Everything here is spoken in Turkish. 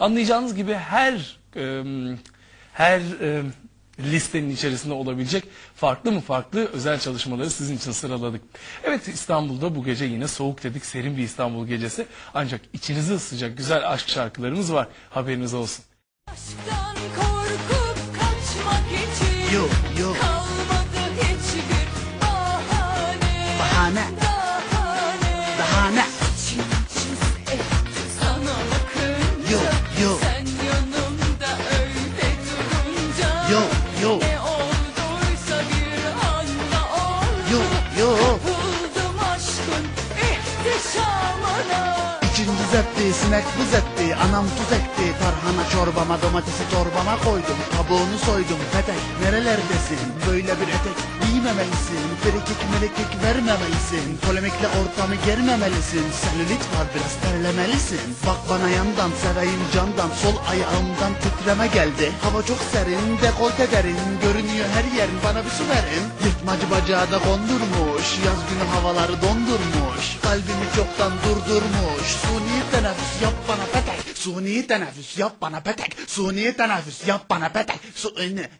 Anlayacağınız gibi her e, her e, listenin içerisinde olabilecek farklı mı farklı özel çalışmaları sizin için sıraladık. Evet İstanbul'da bu gece yine soğuk dedik serin bir İstanbul gecesi ancak içinizi ısıtacak güzel aşk şarkılarımız var haberiniz olsun. Aşktan korkup kaçmak için Yok, yok. Kalmadı hiçbir Bahane. Bahane Yok, yok. Ne olduysa bir anda oldu Yok, yok. Buldum aşkın ihtişamına İçinci zetti, sinek buz etti Anam tuz ekti Tarhana çorbama, domatesi torbama koydum. Kabuğunu soydum, petek nerelerdesin? Böyle bir etek giymemelisin. Frikik melikik vermemelisin. Polemikle ortamı germemelisin. Selülit var biraz terlemelisin. Bak bana yandan, seveyim candan Sol ayağımdan titreme geldi. Hava çok serin, dekolte derin. Görünüyor her yerin, bana bir su verin. Yırtmacı bacağı da kondurmuş. Yaz günü havaları dondurmuş. Kalbimi çoktan durdurmuş. Suni teneffüs yap bana petek Suni teneffüs. Yap bana petek. Suni teneffüs. Yap bana petek. Su e, ne?